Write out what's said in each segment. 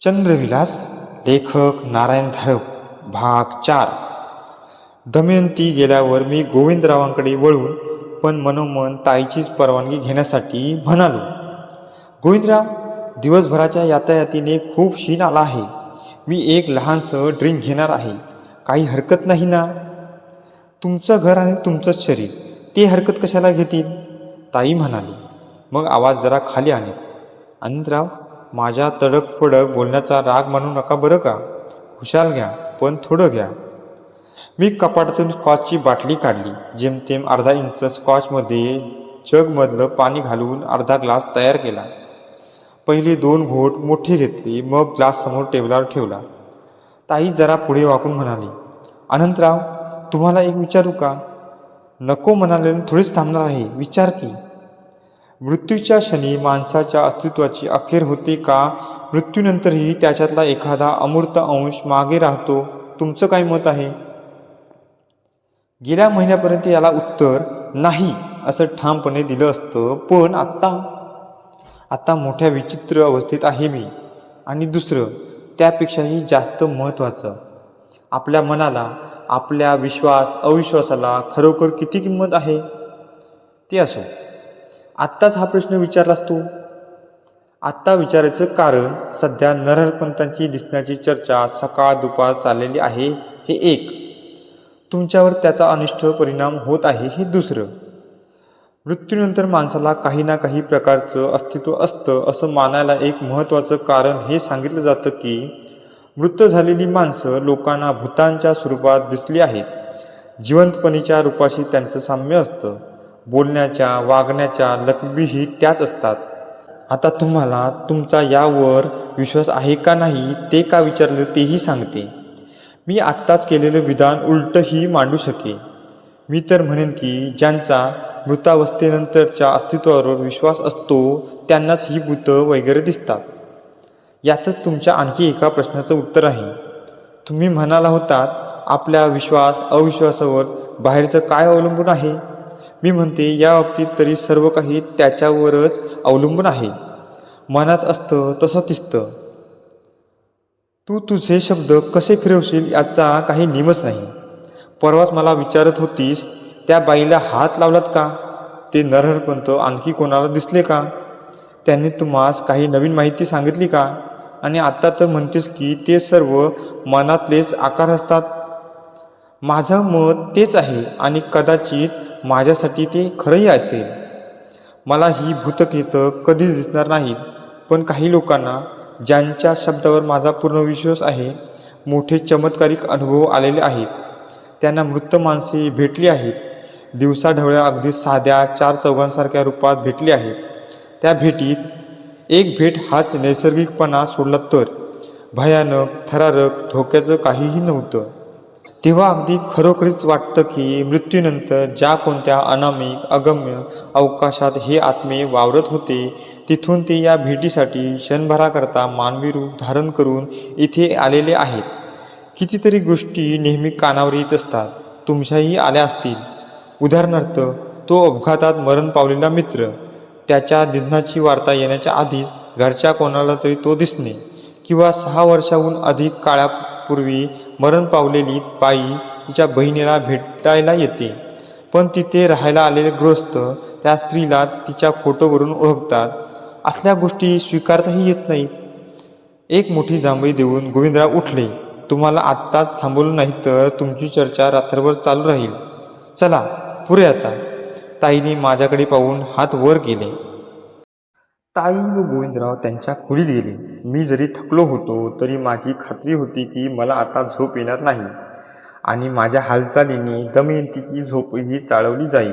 चंद्रविलास लेखक नारायण धारप भाग चार. दमयंती गेल्यावर मी गोविंदरावांकडे वळून पण मनोमन ताईचीच परवानगी घेण्यासाठी म्हणालो गोविंदराव दिवसभराच्या यातायातीने खूप शीन आला आहे. मी एक लहानसं ड्रिंक घेणार आहे. काही हरकत नाही ना? तुमचं घर आणि तुमचंच शरीर ते हरकत कशाला घेतील? ताई म्हणाली. मग आवाज जरा खाली आणेल. अनंतराव माझ्या तडकफडक बोलण्याचा राग मानू नका बरं का? हुशाल घ्या पण थोडं घ्या. मी कपाटातून स्कॉचची बाटली काढली जेमतेम अर्धा इंच स्कॉचमध्ये जगमधलं पाणी घालून अर्धा ग्लास तयार केला. पहिले दोन घोट मोठे घेतले मग ग्लास समोर टेबलावर ठेवला. ताई जरा पुढे वाकून म्हणाली अनंतराव तुम्हाला एक विचारू का? नको म्हणाले थोडीच थांबणार आहे विचार की. मृत्यूच्या क्षणी माणसाच्या अस्तित्वाची अखेर होते का? मृत्यूनंतरही त्याच्यातला एखादा अमूर्त अंश मागे राहतो. तुमचं काय मत आहे? गेल्या महिन्यापर्यंत याला उत्तर नाही असं ठामपणे दिलं असतं. पण आत्ता आत्ता मोठ्या विचित्र अवस्थेत आहे मी. आणि दुसरं त्यापेक्षाही जास्त महत्त्वाचं. आपल्या मनाला आपल्या विश्वास अविश्वासाला खरोखर किती किंमत आहे? ते असो. आत्ताच हा प्रश्न विचारलास तू? आत्ता विचारायचं कारण सध्या नरहरपंतांची दिसण्याची चर्चा सकाळ दुपार चाललेली आहे हे एक. तुमच्यावर त्याचा अनिष्ट परिणाम होत आहे हे दुसरं. मृत्यूनंतर माणसाला काही ना काही प्रकारचं अस्तित्व असतं असं मानायला एक महत्त्वाचं कारण हे सांगितलं जातं की मृत झालेली माणसं लोकांना भूतांच्या स्वरूपात दिसली आहेत. जिवंतपणीच्या रूपाशी त्यांचं साम्य असतं. बोलण्याच्या वागण्याच्या लकबीही त्याच असतात. आता तुम्हाला तुमचा यावर विश्वास आहे का नाही ते का विचारलं तेही सांगते. मी आत्ताच केलेलं विधान उलटही मांडू शके मी तर म्हणेन की ज्यांचा मृतावस्थेनंतरच्या अस्तित्वावर विश्वास असतो त्यांनाच ही भूतं वगैरे दिसतात. यातच तुमच्या आणखी एका प्रश्नाचं उत्तर आहे. तुम्ही म्हणाला होतात आपल्या विश्वास अविश्वासावर बाहेरचं काय अवलंबून आहे? मी म्हणते या बाबतीत तरी सर्व काही त्याच्यावरच अवलंबून आहे. मनात असतं तसं दिसतं. तू तुझे शब्द कसे फिरवशील याचा काही नियमच नाही. परवाच मला विचारत होतीस त्या बाईला हात लावलात का? ते नरहरपंत आणखी कोणाला दिसले का? त्यांनी तुम्हास काही नवीन माहिती सांगितली का? आणि आत्ता तर म्हणतेस की ते सर्व मनातलेच आकार असतात. माझं मत तेच आहे आणि कदाचित माझ्यासाठी ते खरंही असेल. मला ही भूतकेतं कधीच दिसणार नाहीत पण काही लोकांना ज्यांच्या शब्दावर माझा पूर्ण विश्वास आहे मोठे चमत्कारिक अनुभव आलेले आहेत. त्यांना मृत माणसे भेटली आहेत. दिवसाढवळ्या अगदी साध्या चार चौघांसारख्या रूपात भेटली आहेत. त्या भेटीत एक भेट हाच नैसर्गिकपणा सोडला तर. भयानक थरारक धोक्याचं काहीही नव्हतं. तेव्हा अगदी खरोखरीच वाटतं की मृत्यूनंतर ज्या कोणत्या अनामिक अगम्य अवकाशात हे आत्मे वावरत होते तिथून ते या भेटीसाठी क्षणभराकरता मानवी रूप धारण करून इथे आलेले आहेत. कितीतरी गोष्टी नेहमी कानावर येत असतात तुमच्याही आल्या असतील. उदाहरणार्थ तो अपघातात मरण पावलेला मित्र. त्याच्या निधनाची वार्ता येण्याच्या आधीच घरच्या कोणाला तरी तो दिसणे किंवा सहा वर्षाहून अधिक पूर्वी मरण पावलेली पायी तिच्या बहिणीला भेटायला येते. पण तिथे राहायला आलेले गृहस्थ त्या स्त्रीला तिच्या फोटोवरून ओळखतात. असल्या गोष्टी स्वीकारताही येत नाहीत. एक मोठी जांभई देऊन गोविंदराव उठले. तुम्हाला आत्ताच थांबवलं नाही तर तुमची चर्चा रात्रभर चालू राहील. चला पुरे आता. ताईने माझ्याकडे पाहून हात वर केले. ताई व गोविंदराव त्यांच्या खोलीत गेले. मी जरी थकलो होतो तरी माझी खात्री होती की मला आता झोप येणार नाही. आणि माझ्या हालचालीने दमयंतीची झोपही चाळवली जाईल.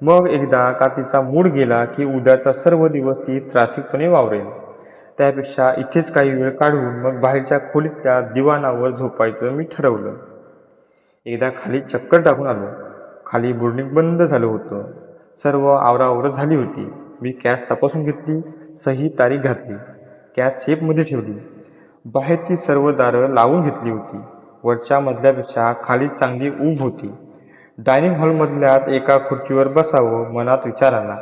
मग एकदा का तिचा मूड गेला की उद्याचा सर्व दिवस ती त्रासिकपणे वावरेल. त्यापेक्षा इथेच काही वेळ काढून मग बाहेरच्या खोलीतल्या दिवाणावर झोपायचं मी ठरवलं. एकदा खाली चक्कर टाकून आलो. खाली बोर्डिंग बंद झालं होतं. सर्व आवरावर झाली होती. मी कॅश तपासून घेतली सही तारीख घातली कॅश सेफमध्ये ठेवली. बाहेरची सर्व दारं लावून घेतली होती. वरच्या मधल्यापेक्षा खाली चांगली ऊब होती. डायनिंग हॉलमधल्याच एका खुर्चीवर बसावं मनात विचार आला.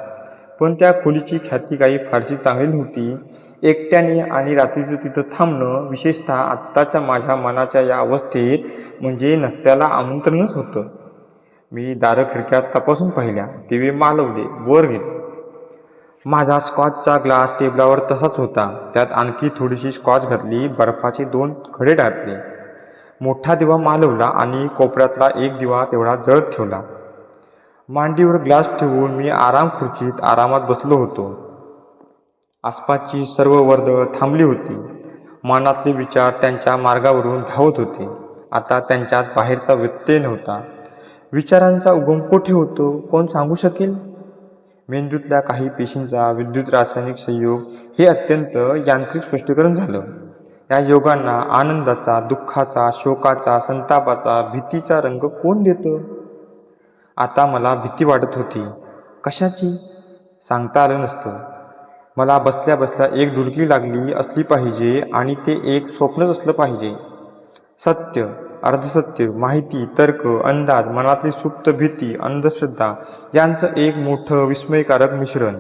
पण त्या खोलीची ख्याती काही फारशी चांगली नव्हती. एकट्याने आणि रात्रीचं तिथं थांबणं विशेषतः आत्ताच्या माझ्या मनाच्या या अवस्थेत म्हणजे नसत्याला आमंत्रणच होतं. मी दारं खिडक्यात तपासून पाहिल्या. दिवे मालवले वर गेले. माझा स्कॉचचा ग्लास टेबलावर तसाच होता. त्यात आणखी थोडीशी स्कॉच घातली बर्फाचे दोन खडे टाकले. मोठा दिवा मालवला आणि कोपऱ्यातला एक दिवा तेवढा जळत ठेवला. मांडीवर ग्लास ठेवून मी आराम खुर्चीत आरामात बसलो होतो. आसपासची सर्व वर्दळ थांबली होती. मनातले विचार त्यांच्या मार्गावरून धावत होते. आता त्यांच्यात बाहेरचा व्यत्यय नव्हता. विचारांचा उगम कोठे होतो? कोण सांगू शकेल? मेंदूतल्या काही पेशींचा विद्युत रासायनिक संयोग हे अत्यंत यांत्रिक स्पष्टीकरण झालं. या योगांना आनंदाचा दुःखाचा शोकाचा संतापाचा भीतीचा रंग कोण देतं? आता मला भीती वाटत होती. कशाची? सांगता आलं नसतं. मला बसल्या बसल्या एक डुलकी लागली असली पाहिजे आणि ते एक स्वप्नच असलं पाहिजे. सत्य. अर्धसत्य माहिती तर्क अंदाज मनातली सुप्त भीती अंधश्रद्धा यांचं एक मोठं विस्मयकारक मिश्रण.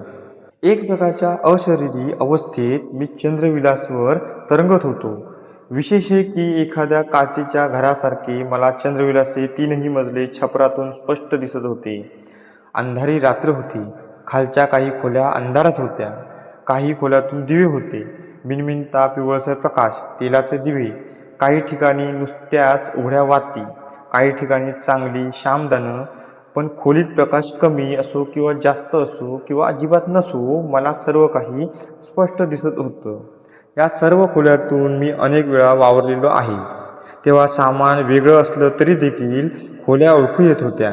एक प्रकारच्या अशरीरी अवस्थेत मी चंद्रविलासवर तरंगत होतो. विशेष हे की एखाद्या काचेच्या घरासारखे मला चंद्रविलासचे तीनही मजले छपरातून स्पष्ट दिसत होते. अंधारी रात्र होती. खालच्या काही खोल्या अंधारात होत्या. काही खोल्यातून दिवे होते. मिनमिनता पिवळसर प्रकाश तेलाचे दिवे काही ठिकाणी नुसत्याच उघड्या वाती काही ठिकाणी चांगली शामदानं पण खोलीत प्रकाश कमी असो किंवा जास्त असो किंवा अजिबात नसो मला सर्व काही स्पष्ट दिसत होतं. या सर्व खोल्यातून मी अनेक वेळा वावरलेलो आहे. तेव्हा सामान वेगळं असलं तरी देखील खोल्या ओळखू येत होत्या.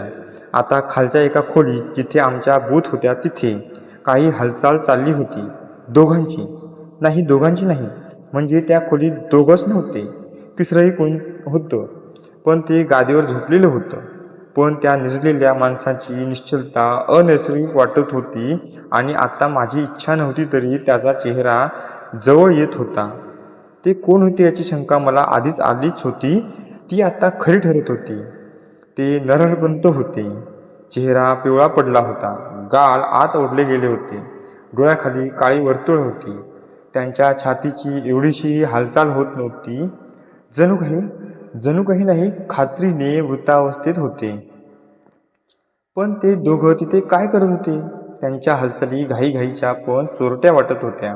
आता खालच्या एका खोलीत जिथे आमच्या बूथ होत्या तिथे काही हालचाल चालली होती. दोघांची. नाही दोघांची नाही. म्हणजे त्या खोलीत दोघंच नव्हते. तिसरंही कोण होतं? पण ते गादीवर झोपलेलं होतं. पण त्या निजलेल्या माणसाची निश्चलता अनैसर्गिक वाटत होती आणि आता माझी इच्छा नव्हती तरी त्याचा चेहरा जवळ येत होता. ते कोण होते याची शंका मला आधीच आलीच होती. ती आता खरी ठरत होती. ते नरहरपंत होते. चेहरा पिवळा पडला होता. गाल आत ओढले गेले होते. डोळ्याखाली काळी वर्तुळ होती. त्यांच्या छातीची एवढीशी हालचाल होत नव्हती. जणू काही जणू काही नाही खात्रीने वृत्तावस्थेत होते. पण ते दोघं तिथे काय करत होते? त्यांच्या हालचाली घाईघाईच्या पण चोरट्या वाटत होत्या.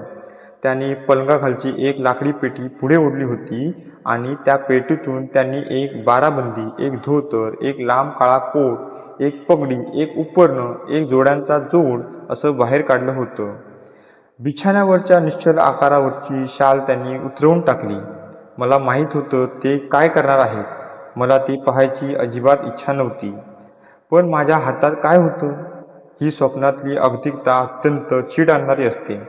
त्यांनी पलंगाखालची एक लाकडी पेटी पुढे ओढली होती आणि त्या पेटीतून त्यांनी एक बाराबंदी एक धोतर एक लांब काळा कोट एक पगडी एक उपरणं एक जोड्यांचा जोड असं बाहेर काढलं होतं. बिछाण्यावरच्या निश्चल आकारावरची शाल त्यांनी उतरवून टाकली. मला माहीत होतं ते काय करणार आहेत. मला ते पाहायची अजिबात इच्छा नव्हती. पण माझ्या हातात काय होतं? ही स्वप्नातली अगतिकता अत्यंत चीड आणणारी असते.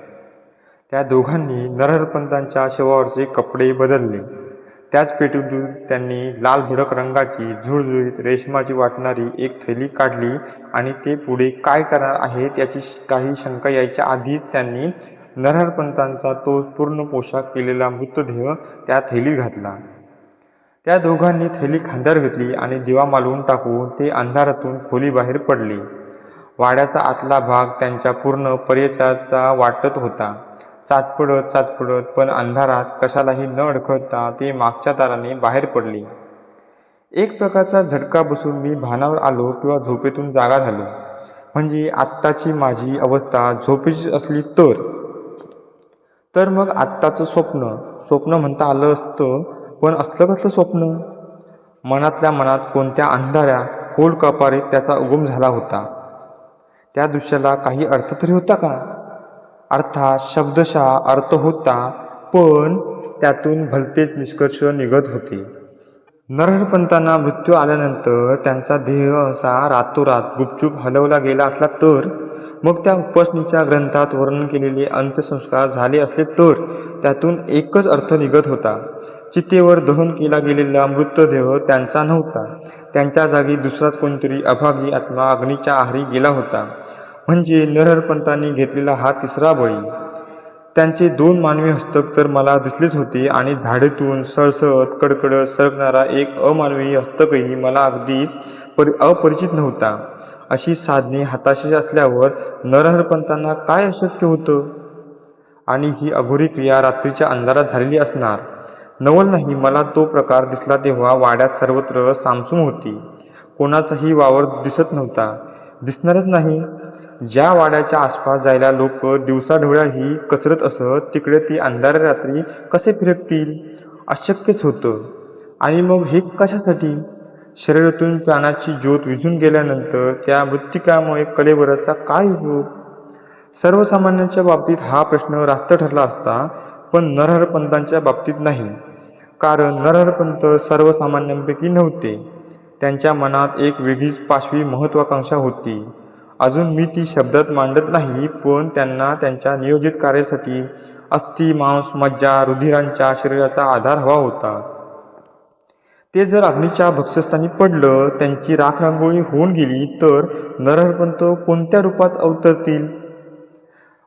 त्या दोघांनी नरहरपंतांच्या शवावरचे कपडे बदलले. त्याच पेटीतून त्यांनी लाल भडक रंगाची झुळझुळीत रेशमाची वाटणारी एक थैली काढली आणि ते पुढे काय करणार आहेत याची काही शंका यायच्या आधीच त्यांनी नरहरपंतांचा तो पूर्ण पोशाख केलेला मृतदेह त्या थैलीत घातला. त्या दोघांनी थैली खांद्यावर घेतली आणि दिवा मालवून टाकून ते अंधारातून खोलीबाहेर पडले. वाड्याचा आतला भाग त्यांच्या पूर्ण परिचयाचा वाटत होता. चाचपडत चाचपडत पण अंधारात कशालाही न अडखळता ते मागच्या दाराने बाहेर पडले. एक प्रकारचा झटका बसून मी भानावर आलो किंवा झोपेतून जागा झालो. म्हणजे आत्ताची माझी अवस्था झोपेची असली तर. तर मग आत्ताचं स्वप्न स्वप्न म्हणता आलं असतं पण असलं कसलं स्वप्न? मनातल्या मनात कोणत्या अंधाऱ्या होल कपारीत त्याचा उगम झाला होता? त्या दृश्याला काही अर्थ तरी होता का? अर्थात शब्दशः अर्थ होता पण त्यातून भलतेच निष्कर्ष निघत होते. नरहरपंतांना मृत्यू आल्यानंतर त्यांचा देह असा रातोरात गुपचूप हलवला गेला असला तर मग त्या उपासनीच्या ग्रंथात वर्णन केलेले अंत्यसंस्कार झाले असले तर त्यातून एकच अर्थ निघत होता. चितेवर दहन केला गेलेला मृतदेह त्यांचा नव्हता. त्यांच्या जागी दुसराच कोणतरी अभागी आत्मा अग्नीच्या आहारी गेला होता. म्हणजे नरहरपंतांनी घेतलेला हा तिसरा बळी. त्यांचे दोन मानवी हस्तक तर मला दिसलेच होते आणि झाडेतून सळसळत कडकडत सरकणारा एक अमानवी हस्तकही मला अगदीच परि अपरिचित नव्हता. अशी साधने हाताशी असल्यावर नरहरपंतांना काय अशक्य होतं? आणि ही अघोरी क्रिया रात्रीच्या अंधारात झालेली असणार. नवल नाही मला तो प्रकार दिसला तेव्हा वाड्यात सर्वत्र सामसूम होती. कोणाचाही वावर दिसत नव्हता. दिसणारच नाही. ज्या वाड्याच्या आसपास जायला लोक दिवसाढोळ्याही कचरत असत तिकडे ती अंधार रात्री कसे फिरकतील? अशक्यच होतं. आणि मग हे कशासाठी? शरीरातून प्राणाची ज्योत विझून गेल्यानंतर त्या मृत्तिकामुळे कलेवराचा काय उपयोग? सर्वसामान्यांच्या बाबतीत हा प्रश्न रास्त ठरला असता पण नरहरपंतांच्या बाबतीत नाही. कारण नरहरपंत सर्वसामान्यांपैकी नव्हते. त्यांच्या मनात एक वेगळीच पाशवी महत्त्वाकांक्षा होती. अजून मी ती शब्दात मांडत नाही पण त्यांना त्यांच्या नियोजित कार्यासाठी अस्थि मांस मज्जा रुधिरांच्या शरीराचा आधार हवा होता. ते जर अग्नीच्या भक्षस्थानी पडलं त्यांची राख रांगोळी होऊन गेली तर नरहरपंत कोणत्या रूपात अवतरतील?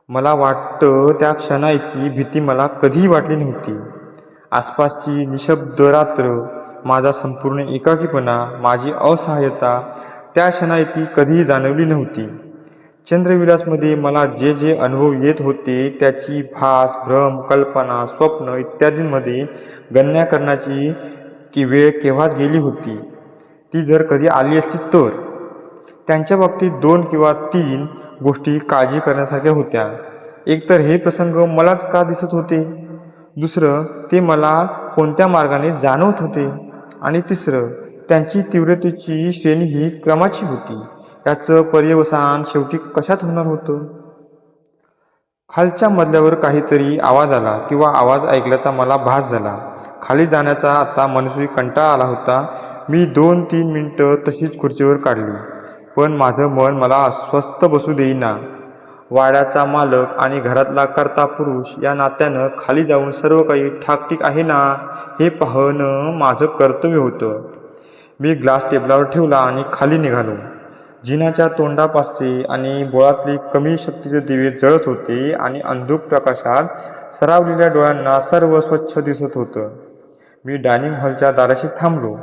मला वाटतं त्या क्षणा इतकी भीती मला कधीही वाटली नव्हती. आसपासची निशब्द रात्र माझा संपूर्ण एकाकीपणा माझी असहाय्यता त्या क्षणा इतकी कधीही जाणवली नव्हती. चंद्रविलासमध्ये मला जे जे अनुभव येत होते त्याची भास भ्रम कल्पना स्वप्न इत्यादींमध्ये गणना करण्याची की वेळ केव्हाच गेली होती ती जर कधी आली असती तर. त्यांच्या बाबतीत दोन किंवा तीन गोष्टी काळजी करण्यासारख्या होत्या. एकतर हे प्रसंग मलाच का दिसत होते? दुसरं ते मला कोणत्या मार्गाने जाणवत होते? आणि तिसरं त्यांची तीव्रतेची श्रेणी ही क्रमाची होती. याचं पर्यवसान शेवटी कशात होणार होतं? खालच्या मजल्यावर काहीतरी आवाज आला किंवा आवाज ऐकल्याचा मला भास झाला. खाली जाण्याचा आता मनस्वी कंटाळा आला होता. मी दोन तीन मिनटं तशीच खुर्चीवर काढली. पण माझं मन मला अस्वस्थ बसू देईना. वाड्याचा मालक आणि घरातला कर्ता पुरुष या नात्यानं खाली जाऊन सर्व काही ठाकठीक आहे ना हे पाहणं माझं कर्तव्य होतं. मी ग्लास टेबलावर ठेवला आणि खाली निघालो. जिनाच्या तोंडापासचे आणि बोळातले कमी शक्तीचे दिवे जळत होते आणि अंधुक प्रकाशात सरावलेल्या डोळ्यांना सर्व स्वच्छ दिसत होतं. मी डायनिंग हॉलच्या दाराशी थांबलो.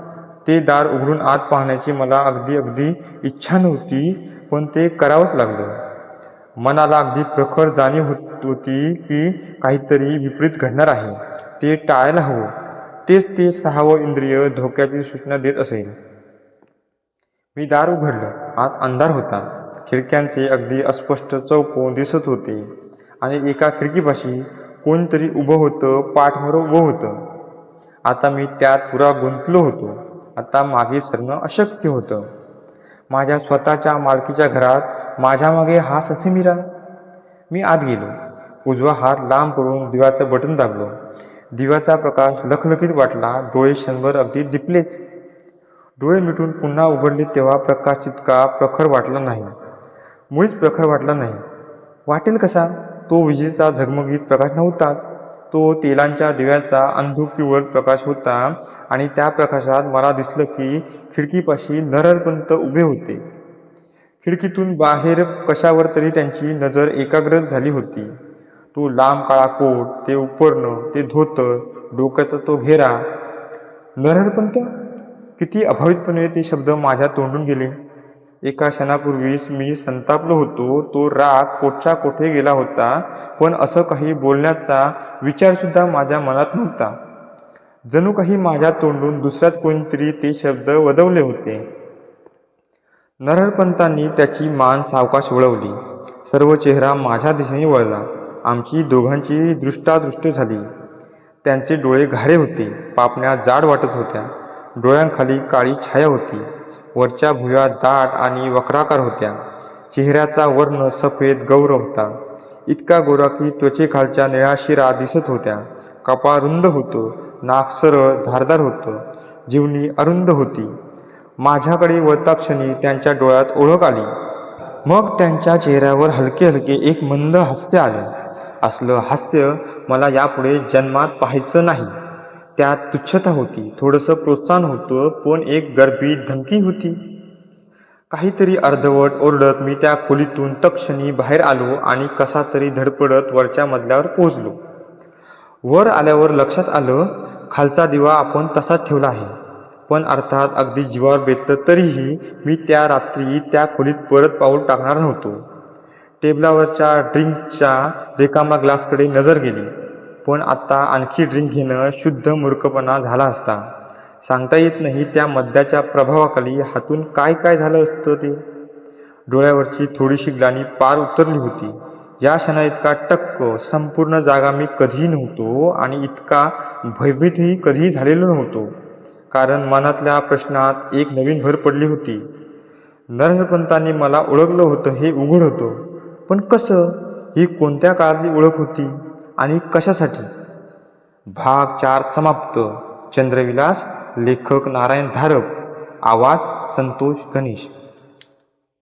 ते दार उघडून आत पाहण्याची मला अगदी अगदी इच्छा नव्हती पण ते करावंच लागलं. मनाला अगदी प्रखर जाणीव होत होती की काहीतरी विपरीत घडणार आहे. ते टाळायला हवं. तेच ते सहावं इंद्रिय धोक्याची सूचना देत असेल. मी दार उघडलं. आत अंधार होता. खिडक्यांचे अगदी अस्पष्ट चौकोन दिसत होते. आणि एका खिडकीपाशी कोणतरी उभं होतं पाठमोर उभं होतं. आता मी त्यात पुरा गुंतलो होतो. आता मागे सरणं अशक्य होतं. माझ्या स्वतःच्या मालकीच्या घरात माझ्या मागे हा ससेमिरा मी आत गेलो. उजवा हात लांब करून दिव्याचं बटन दाबलो. दिव्याचा प्रकाश लखलखीत वाटला. डोळे क्षणभर अगदी दिपलेच. डोळे मिटून पुन्हा उघडले तेव्हा प्रकाश इतका प्रखर वाटला नाही. मुळीच प्रखर वाटला नाही. वाटेल कसा? तो विजेचा झगमगीत प्रकाश नव्हताच. तो तेलांच्या दिव्याचा अंधुक पिवळ प्रकाश होता आणि त्या प्रकाशात मला दिसलं की खिडकीपाशी नररपंत उभे होते. खिडकीतून बाहेर कशावर तरी त्यांची नजर एकाग्र झाली होती. तो लांब काळा कोट ते उपरणं ते धोतर डोक्याचा तो घेरा. नरहरपंत किती अभावितपणे ते शब्द माझ्या तोंडून गेले. एका क्षणापूर्वीच मी संतापलो होतो तो राग कोठच्या कोठे गेला होता पण असं काही बोलण्याचा विचारसुद्धा माझ्या मनात नव्हता. जणू काही माझ्या तोंडून दुसऱ्याच कोणीतरी ते शब्द वदवले होते. नरहरपंतांनी त्याची मान सावकाश वळवली. सर्व चेहरा माझ्या दिशेने वळला. आमची दोघांची दृष्टादृष्ट झाली. त्यांचे डोळे घारे होते. पापण्या जाड वाटत होत्या. डोळ्यांखाली काळी छाया होती. वरच्या भुया दाट आणि वक्राकार होत्या. चेहऱ्याचा वर्ण सफेद गौर होता. इतका गोरा की त्वचेखालच्या निळ्या शिरा दिसत होत्या. कपाळ रुंद होतं. नाक सरळ धारदार होतं. जीवनी अरुंद होती. माझ्याकडे वळता क्षणी त्यांच्या डोळ्यात ओळख आली. मग त्यांच्या चेहऱ्यावर हलके हलके एक मंद हास्य आले. असलं हास्य मला यापुढे जन्मात पाहायचं नाही. त्यात तुच्छता होती थोडंसं प्रोत्साहन होतं पण एक गर्भी धमकी होती. काहीतरी अर्धवट ओरडत मी त्या खोलीतून तक्षणी बाहेर आलो आणि कसा तरी धडपडत वरच्या मजल्यावर पोहोचलो. वर आल्यावर लक्षात आलं खालचा दिवा आपण तसाच ठेवला आहे. पण अर्थात अगदी जीवावर बेतलं तरीही मी त्या रात्री त्या खोलीत परत पाऊल टाकणार नव्हतो. टेबलावरच्या ड्रिंकच्या रिकामा ग्लासकडे नजर गेली. पण आता आणखी ड्रिंक घेणं शुद्ध मूर्खपणा झाला असता. सांगता येत नाही त्या मद्याच्या प्रभावाखाली हातून काय काय झालं असतं ते. डोळ्यावरची थोडीशी ग्लानी पार उतरली होती. या क्षणा इतका टक्क संपूर्ण जागा मी कधीही नव्हतो आणि इतका भयभीतही कधीही झालेलो नव्हतो. कारण मनातल्या प्रश्नात एक नवीन भर पडली होती. नरहरपंतांनी मला ओळखलं होतं हे उघड होतं. पण कसं? ही कोणत्या काळातली ओळख होती? आणि कशासाठी? भाग चार समाप्त. चंद्रविलास लेखक नारायण धारप आवाज संतोष गणेश.